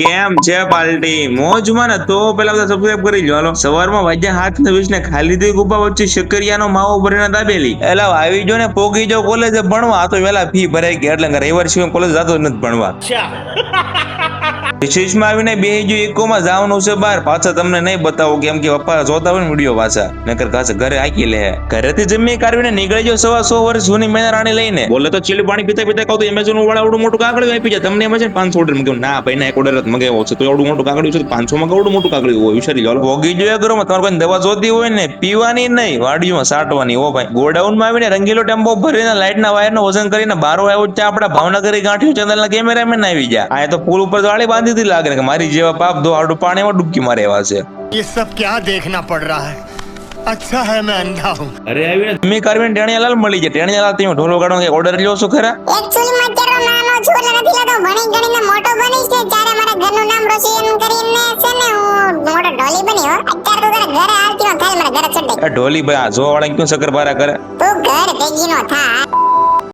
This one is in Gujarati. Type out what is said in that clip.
કેમ છે પાર્ટી મોજમાં ને તો પેલા બધા સબસ્ક્રાઇબ કરી લો હાલો. સવારમાં વાગ્યા હાથ ને વીસ ને ખાલી દઈ ગુફા વચ્ચે શક્કરિયાનો માવો ભરીને દાબેલી. એટલે આવી જો ને પોગી જો કોલેજે ભણવા. આ તો વેલા ફી ભરાઈ ગઈ એટલે રવિવાર સિવાય કોલેજ જતો નથી ભણવા. વિશેષમાં આવીને બે જો એકોમાં જવાનું છે બહાર પાછા તમને નહીં બતાવો કેમ કે પપ્પા જોતા હોય ને વીડિયો પાછા. નકર કાશે ઘરે આકી લે. ઘરેથી જમી કાઢવીને નીકળી જો સવા સો વર્ષ જૂની મેના રાણી લઈને. બોલે તો ચીલી પાણી પીતા પીતા કહું તો એમેઝોન વાળા આવડું મોટું કાકડું આપી જાય. તમને એમ છે પાંચસો ઓર્ડર મૂક્યું ના ભાઈ, ના, એક ઓર્ડર મગાવ્યો છે. તો એવડું મોટું કાકડું છે પાંચસો માં કેવડું મોટું કાકડું હોય? વિચારી લો ભોગી જોયા કરો તમારે કોઈ દવા જોતી હોય ને, પીવાની નહીં, વાડીમાં સાટવાની. હો ભાઈ ગોડાઉનમાં આવીને રંગીલો ટેમ્પો ભરીને લાઈટ ના વાયર નો વજન કરીને બારો આવ્યો છે આપડા ભાવનગરી ગાંઠિયું ના કેમેરામેન આવી ગયા. આ તો પુલ ઉપર જાળી બાંધી હતી લાગે ને કે મારી જેવા પાપ દો આડું પાણીમાં ડૂબકી મારે એવા છે ये सब क्या देखना पड़ रहा है अच्छा है मैं अंधा हूँ અરે આવીને તમે કરવીને ટેણિયાલાલ મળી જાય ટેણિયાલાલ તમે ઢોલો કાઢો ઓર્ડર લ્યો છો ખરા એકચ્યુઅલી માં અત્યારે નાનો છું એટલે નથી લાગતો ભણી ગણીને મોટો બનીશ ને ત્યારે મારા ઘરનું નામ રોશન કરીને છે ને હું મોટો ઢોલી બની હો અત્યારે તો તારે ઘરે આવતી નો થાય મારા ઘરે ચડી આ ઢોલી ભાઈ આ જો વાળા ક્યું શક્કર ભારા કરે તું ઘર ભેગી નો થા